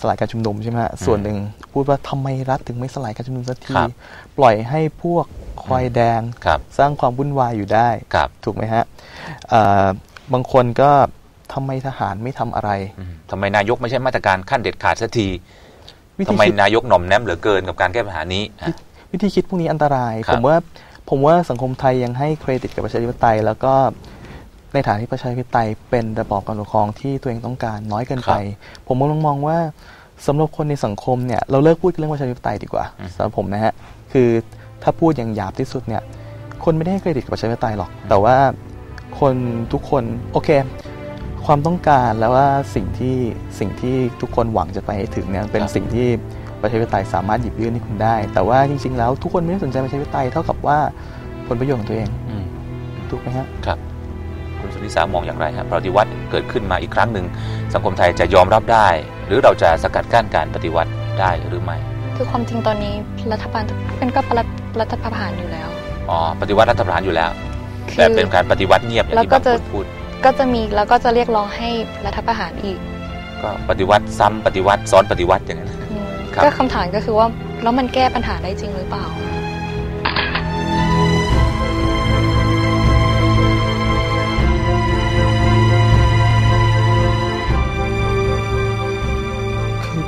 สลายการชุมนุมใช่ไหมฮะส่วนหนึ่งพูดว่าทำไมรัฐถึงไม่สลายการชุมนุมสักทีครับปล่อยให้พวกควายแดงครับสร้างความวุ่นวายอยู่ได้ครับถูกไหมฮะเอ่อบางคนก็ทำไมทหารไม่ทำอะไรอืมทำไมนายกไม่ใช่มาตรการขั้นเด็ดขาดสักทีวิทำธีไมคิดนายกหน่อมแนมเหลือเกินกับการแก้ปัญหานี้อะวิธีคิดพวกนี้อันตรายครับผมว่าผมว่าสังคมไทยยังให้เครดิตกับประชาธิปไตย แล้วก็ ในฐานที่ประชาธิปไตยเป็นระบอบการปกครองที่ตัวเองต้องการน้อยเกินไป ผมมองมองว่าสำหรับคนในสังคมเนี่ยเราเลิกพูดเรื่องประชาธิปไตยดีกว่าสำหรับผมนะฮะคือถ้าพูดอย่างหยาบที่สุดเนี่ยคนไม่ได้ให้เครดิตกับประชาธิปไตยหรอก แต่ว่าคนทุกคนโอเค ความต้องการแล้วว่าสิ่งที่สิ่งที่ทุกคนหวังจะไปให้ถึงเนี่ยเป็นครับสิ่งที่ประชาธิปไตยสามารถหยิบยื่นให้คุณได้ แต่ว่าจริง ๆ แล้วทุกคนไม่ได้สนใจประชาธิปไตยเท่ากับว่าผลประโยชน์ของตัวเองอืมถูกไหมฮะครับคุณ สุนิสามองอย่างไรครับปฏิวัติเกิดขึ้นมาอีกครั้งหนึ่งสังคมไทยจะยอมรับได้ หรือเราจะสกัดกั้นการปฏิวัติได้หรือไม่คือความจริงตอนนี้รัฐบาลเป็นก็รัฐรัฐประหารอยู่แล้วอ๋อปฏิวัติรัฐประหารอยู่แล้วคืแต่เป็นการปฏิวัติเงียบอย่างแล้วที่ก็บางจะคนพูดก็จะมีแล้วก็จะเรียกร้องให้รัฐประหารอีก ก็ปฏิวัติซ้ำปฏิวัติซ้อนปฏิวัติอย่างนั้นอืมครับก็คำถามก็คือว่าแล้วมันแก้ปัญหาได้จริงหรือเปล่า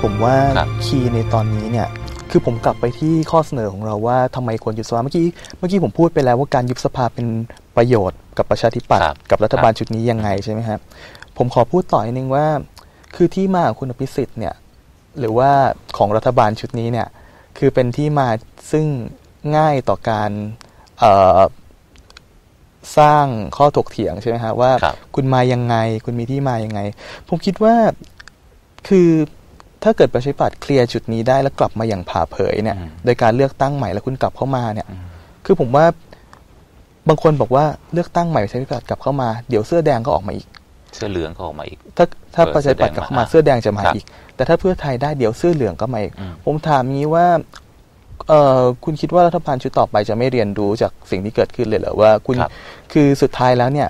ผมว่าครับคีย์ในตอนนี้เนี่ยคือผมกลับไปที่ข้อเสนอของเราว่าทำไมควรยุบสภาเมื่อกี้เมื่อกี้ผมพูดไปแล้วว่าการยุบสภาเป็นประโยชน์กับประชาธิปัตครัย์บกับรัฐบาลครับชุดนี้ยังไงใช่ไหมครับผมขอพูดต่ออีกนึงว่า คือที่มาของคุณอภิสิทธิ์เนี่ยหรือว่าของรัฐบาลชุดนี้เนี่ยคือเป็นที่มาซึ่งง่ายต่อการเอ่อสร้างข้อถกเถียงใช่ไหมฮะว่าครับคุณมายังไง คุณมีที่มายังไง ผมคิดว่าคือ ถ้าเกิดประชาธิปัตย์เคลียร์จุดนี้ได้แล้วกลับมาอย่างผ่าเผยเนี่ยอืมโดยการเลือกตั้งใหม่แล้วคุณกลับเข้ามาเนี่ยอืมคือผมว่าบางคนบอกว่าเลือกตั้งใหม่ประชาธิปัตย์กลับเข้ามาเดี๋ยวเสื้อแดงก็ออกมาอีก เสื้อเหลืองก็ออกมาอีก ถ้าถ้าเออประชาธิปัตย์กลับเข้ามาเสื้เสื้ออแดแดงงจะมาครับอีก แต่ถ้าเพื่อไทยได้เดี๋ยวเสื้อเหลืองก็มาอีกอืมผมถามงี้ว่าเออคุณคิดว่ารัฐบาลชุดต่อไปจะไม่เรียนรู้จากสิ่งที่เกิดขึ้นเลยเหรอว่า คุณครับคือสุดท้ายแล้วเนี่ย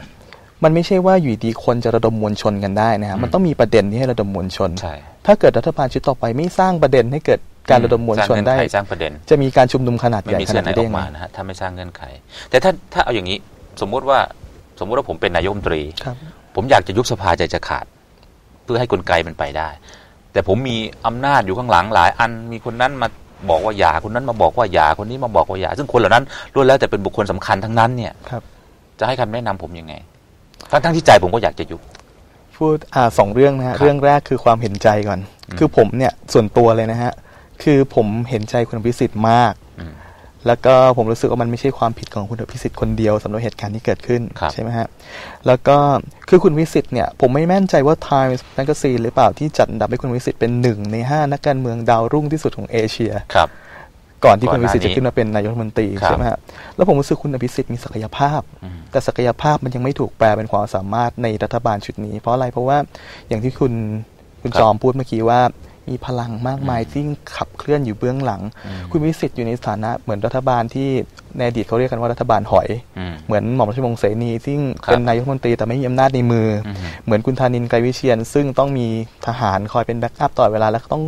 มันไม่ใช่ว่าอยู่ดีคนจะระดมมวลชนกันได้นะฮะอืมมันต้องมีประเด็นที่ให้ระดมมวลชนใช่ถ้าเกิดรัฐบาลชุดต่อไปไม่สร้างประเด็นให้เกิดการระดมมวลชนได้สร้างเงื่อนไขสร้างประเด็น จะมีการชุมนุมขนาดไม่ใหญ่มีขเสื้นาอดไหนนี้อได้อกยังไงมานะฮะถ้าไม่สร้างเงื่อนไข แต่ถ้าถ้าเอาอย่างนี้สมมุติว่าสมมุติว่าผมเป็นนายกรัฐมนตรีครับผมอยากจะยุบสภาใจจะขาด เพื่อให้กลไกมันไปได้ แต่ผมมีอำนาจอยู่ข้างหลังหลาย อันมีคนนั้นมาบอกว่าอย่าคนนั้นมาบอกว่าอย่าคนนี้มาบอกว่าอย่าซึ่งคนเหล่านั้นล้วนแล้วแต่เป็นบุคคลสำคัญทั้งนั้นเนี่ยครับจะให้คำแนะนำผมยังไง ทั้งทั้งที่ใจผมก็อยากจะยุบพูดอ่าสองเรื่องนะฮะครับเรื่องแรกคือความเห็นใจก่อนอืมคือผมเนี่ยส่วนตัวเลยนะฮะคือผมเห็นใจคุณอภิสิทธิ์มากอืมแล้วก็ผมรู้สึกว่ามันไม่ใช่ความผิดของคุณอภิสิทธิ์คนเดียวสำหรับเหตุการณ์ที่เกิดขึ้นครับใช่ไหมฮะแล้วก็คือคุณวิสิทธิ์เนี่ยผมไม่แม่นใจว่า Times Magazine หรือเปล่าที่จัดอันดับให้คุณวิสิทธิ์เป็นหนึ่งในห้านักการเมืองดาวรุ่งที่สุดของเอเชียครับ ก่อนที่ก่คุอนณหน้าวิสิทธิ์นี้จะขึ้นมาเป็นนายกรัฐมนตรีครับใช่ไหมฮะแล้วผมรู้สึกคุณอภิสิทธิ์มีศักยภาพอืมแต่ศักยภาพมันยังไม่ถูกแปลเป็นความสามารถในรัฐบาลชุดนี้ เพราะอะไรเพราะว่าอย่างที่คุณคุณครับจอมพูดเมื่อกี้ว่ามีพลังมากมายที่ขับเคลื่อนอยู่เบื้องหลังอืมคุณวิสิทธิ์อยู่ในสถานะเหมือนรัฐบาลที่ในอดีตเขาเรียกกันว่ารัฐบาลหอยอืมเหมือนหม่อมราชวงศ์เสนีซึ่งครับเป็นนายกรัฐมนตรีแต่ไม่มีอำนาจในมือออืมเหมือนคุณธานินทร์ไกรวิเชียน ซึ่งต้องมีทหารคอยเป็นแบ็กอัพตลอดเวลาและต้อง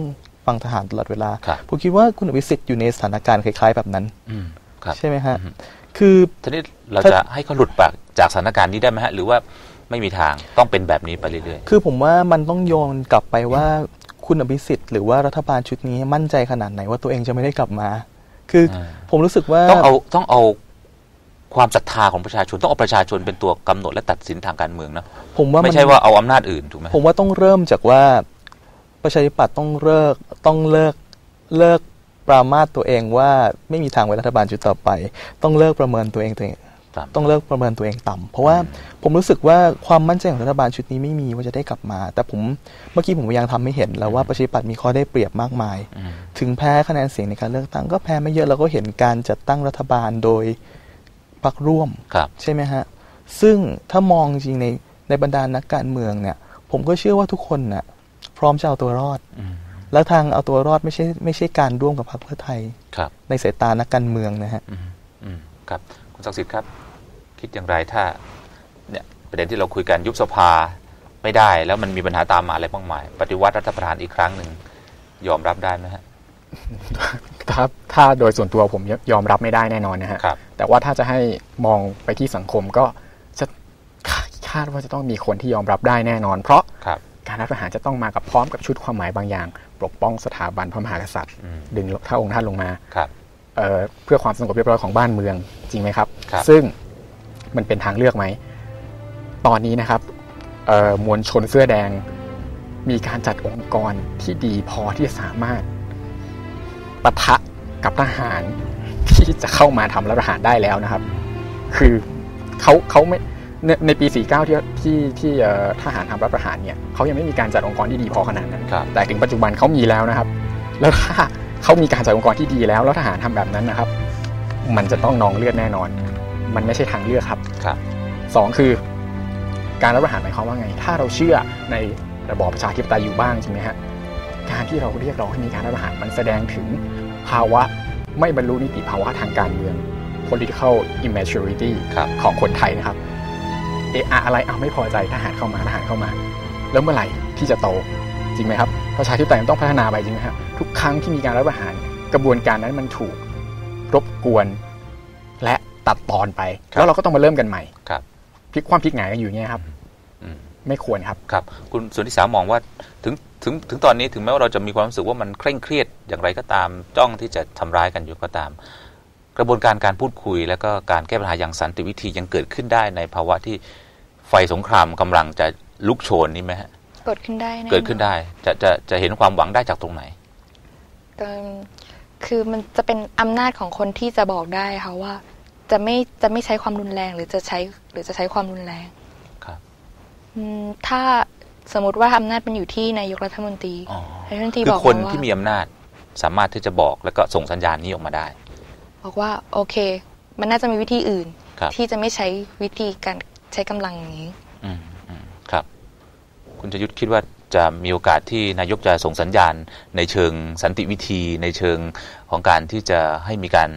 ฟังทหารตลอดเวลาครับผมคิดว่าคุณอภิสิทธิ์อยู่ในสถานการณ์คล้าย ๆ แบบนั้นอืมครับใช่ไหมฮะอืมคือทีนี้เราถ้าจะให้เขาหลุดปากจากสถานการณ์นี้ได้ไหมฮะ หรือว่าไม่มีทางต้องเป็นแบบนี้ไปเรื่อยคือผมว่ามันต้องโยนกลับไปว่าคุณอภิสิทธิ์หรือว่ารัฐบาลชุดนี้มั่นใจขนาดไหนว่าตัวเองจะไม่ได้กลับมา คืออาผมรู้สึกว่าๆต้องเอาต้องเอาความศรัทธาของประชาชนต้องเอาประชาชนเป็นตัวกำหนดและตัดสินทางการเมืองนะผมว่าไม่นใช่ว่าเอาอำนาจอื่นถูกไหมผมว่าต้องเริ่มจากว่า ประชาธิปัตย์ต้องเลิกต้องเลิกเลิกปรามาสตัวเองว่าไม่มีทางเป็นรัฐบาลชุดต่อไป ต้องเลิกประเมินตัวเองตัวเองครับต้องเลิกประเมินตัวเองต่ำเพราะว่าผมรู้สึกว่าความมั่นใจของรัฐบาลชุดนี้ไม่มีว่าจะได้กลับมา แต่ผมเมื่อกี้ผมพยายามทำให้เห็นแล้วว่าประชาธิปัตย์มีข้อได้เปรียบมากมายอืมถึงแพ้คะแนนเสียงในการเลือกตั้งก็แพ้ไม่เยอะเราก็เห็นการจัดตั้งรัฐบาลโดยพรรคร่วมครับใช่ไหมฮะซึ่งถ้ามองจริงในในบรรดานักการเมืองเนี่ย ผมก็เชื่อว่าทุกคนน่ะ พร้อมจะเอาตัวรอดอืมแล้วทางเอาตัวรอดไม่ใช่ไม่ใช่การร่วมกับพรรคเพื่อไทยครับในสายตานักการเมืองนะฮะอืมอืมครับคุณศักดิ์สิทธิ์ครับ คิดอย่างไรถ้าเนี่ยประเด็นที่เราคุยกันยุบสภาไม่ได้แล้วมันมีปัญหาตามมาอะไรบ้างมายปฏิวัติรัฐประหารอีกครั้งหนึ่งยอมรับได้ไหมฮะถ้าถ้าโดยส่วนตัวผมยอมรับไม่ได้แน่นอนนะฮะครับแต่ว่าถ้าจะให้มองไปที่สังคมก็จะคาดว่าจะต้องมีคนที่ยอมรับได้แน่นอน เพราะครั บการรัฐประหารจะต้องมากับพร้อมกับชุดความหมายบางอย่าง ปกป้องสถาบันพระมหากษัตริย์อืมดึงถ้าองค์ท่านลงมาครับเอ่อเพื่อความสงบเรียบร้อยของบ้านเมืองจริงไหมครับครับซึ่งมันเป็นทางเลือกไหม ตอนนี้นะครับเอ่อมวลชนเสื้อแดง มีการจัดองค์กรที่ดีพอที่จะสามารถปะทะกับทหารที่จะเข้ามาทำรัฐประหารได้แล้วนะครับ คือเขาเขาไม่ ในในปี 49 ที่ที่ที่เอ่อทหารทำรัฐประหารเนี่ยเขายังไม่มีการจัดองค์กรที่ดีพอขนาดนั้นครับแต่ถึงปัจจุบันเขามีแล้วนะครับ แล้วถ้าเขามีการจัดองค์กรที่ดีแล้ว แล้วทหารทำแบบนั้นนะครับ มันจะต้องนองเลือดแน่นอน มันไม่ใช่ทางเลือกครับครับสองคือการรัฐประหารหมายความว่าไง ถ้าเราเชื่อในระบอบประชาธิปไตยอยู่บ้างใช่ไหมฮะการที่เราเรียกร้องให้มีการรัฐประหารมันแสดงถึงภาวะไม่บรรลุนิติภาวะทางการเมือง political immaturity ครับของคนไทยนะครับ เอะอะอะไรเอาไม่พอใจทหารเข้ามาทหารเข้ามา แล้วเมื่อไหร่ที่จะโตจริงไหมครับประชาธิปไตยมันต้องพัฒนาไปจริงไหมครับทุกครั้งที่มีการรัฐประหารกระบวนการนั้นมันถูกรบกวนและตัดตอนไปครับแล้วเราก็ต้องมาเริ่มกันใหม่ครับพลิกความพลิกหงายกันอยู่อย่างเงี้ยครับอืมไม่ควรครับครับ คุณสุนิสามองว่าถึงถึงถึงตอนนี้ถึงแม้ว่าเราจะมีความรู้สึกว่ามันเคร่งเครียดอย่างไรก็ตามจ้องที่จะทำร้ายกันอยู่ก็ตาม กระบวนการการพูดคุย แล้วก็การแก้ปัญหาอย่างสันติวิธียังเกิดขึ้นได้ในภาวะที่ไฟสงครามกำลังจะลุกโชนนี่ไหมฮะเกิดขึ้นได้แน่เกิดขึ้นได้จะจะจะเห็นความหวังได้จากตรงไหนเอิ่มคือมันจะเป็นอำนาจของคนที่จะบอกได้ค่ะว่า จะไม่จะไม่ใช้ความรุนแรงหรือจะใช้หรือจะใช้ความรุนแรงครับอืมถ้าสมมติว่าอำนาจมันอยู่ที่นายกรัฐมนตรีอ๋อนายกรัฐมนตรีคืบออกคนมาว่าที่มีอำนาจสามารถที่จะบอกแล้วก็ส่งสัญญาณนี้ออกมาได้ บอกว่าโอเค มันน่าจะมีวิธีอื่นครับที่จะไม่ใช้วิธีการใช้กำลังอย่างนี้อืมอืมครับ คุณชยุทธคิดว่าจะมีโอกาสที่นายกจะส่งสัญญาณ ในเชิงสันติวิธีในเชิงของการที่จะให้มีการ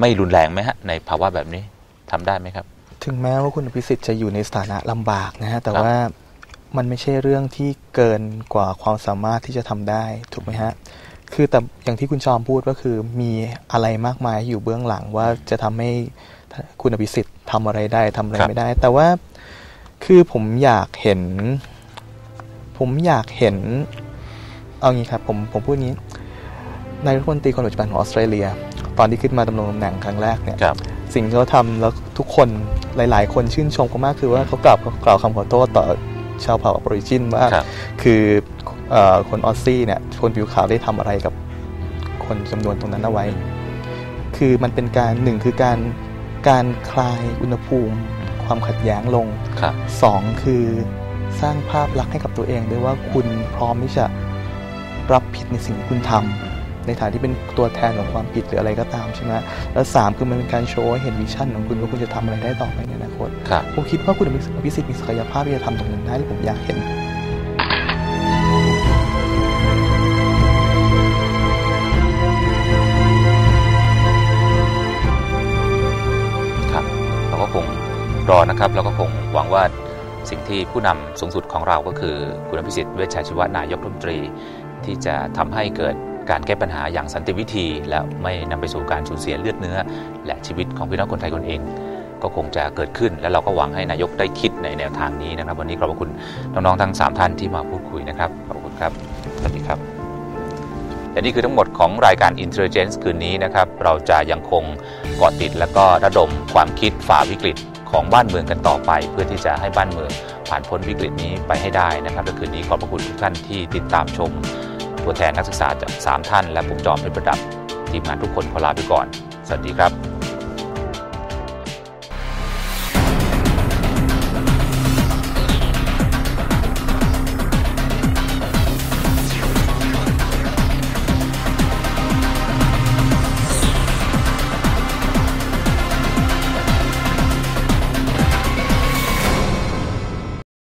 ไม่รุนแรงไหมฮะในภาวะแบบนี้ทำได้ไหมครับ ถึงแม้ว่าคุณอภิสิทธิ์จะอยู่ในสถานะลำบากนะฮะแต่ครับว่ามันไม่ใช่เรื่องที่เกินกว่าความสามารถที่จะทำได้ถูกไหมฮะ คือแต่อย่างที่คุณจอมพูดก็คือมีอะไรมากมายอยู่เบื้องหลังว่าจะทำให้คุณอภิสิทธิ์ทำอะไรได้ทำอะไรครับไม่ได้ แต่ว่าคือผมอยากเห็น ผมอยากเห็น เอางี้ครับ ผมผมพูดงี้นายรัฐมนตรีคนปัจจุบันของออสเตรเลีย ตอนที่ขึ้นมาดำรงตำแหน่งครั้งแรกเนี่ยครับสิ่งที่เขาทำแล้วทุกคนหลาย ๆ คนชื่นชมเขามากคือว่าเขากล่าวกล่าวคำขอโทษต่อชาวเผ่าออริจินว่าครับคือเอ่อ คนออสซี่เนี่ยคนผิวขาวได้ทำอะไรกับคนจำนวนตรงนั้นเอาไว้ คือมันเป็นการหนึ่งคือการการคลายอุณหภูมิ ความขัดแย้งลงครับสองคือสร้างภาพลักษณ์ให้กับตัวเองด้วยว่าคุณพร้อมที่จะรับผิดในสิ่งที่คุณทำในฐานะที่เป็นตัวแทนของความผิดหรืออะไรก็ตามใช่ไหมแล้วสามคือมันเป็นการโชว์ให้เห็นวิชั่นของคุณว่าคุณจะทำอะไรได้ต่อไปในอนาคตครับผมคิดว่าคุณอภิสิทธิ์มีศักยภาพที่จะทำตรงนั้นได้และผมอยากเห็น อนะครับเราก็คงหวังว่าสิ่งที่ผู้นำสูงสุดของเราก็คือคุณอภิสิทธิ์เวชชาชีวะนายกรัฐมนตรี ที่จะทำให้เกิดการแก้ปัญหาอย่างสันติวิธี และไม่นำไปสู่การสูญเสียเลือดเนื้อ และชีวิตของพี่น้องคนไทยคนเอง ก็คงจะเกิดขึ้น และเราก็หวังให้นายกได้คิดในแนวทางนี้นะครับ วันนี้ขอบคุณน้องๆทั้ง 3 ท่านที่มาพูดคุยนะครับขอบคุณครับสวัสดีครับและนี่คือทั้งหมดของรายการ Intelligence คืนนี้นะครับเราจะยังคงเกาะติดและก็ระดมความคิดฝ่าวิกฤต ของบ้านเมืองกันต่อไป เพื่อที่จะให้บ้านเมืองผ่านพ้นวิกฤตนี้ไปให้ได้นะครับและคืนนี้ขอบพระคุณทุกท่านที่ติดตามชม ตัวแทนนักศึกษาจาก3ท่าน และผมจอมเป็นประดับทีมงานทุกคนขอลาไปก่อน สวัสดีครับ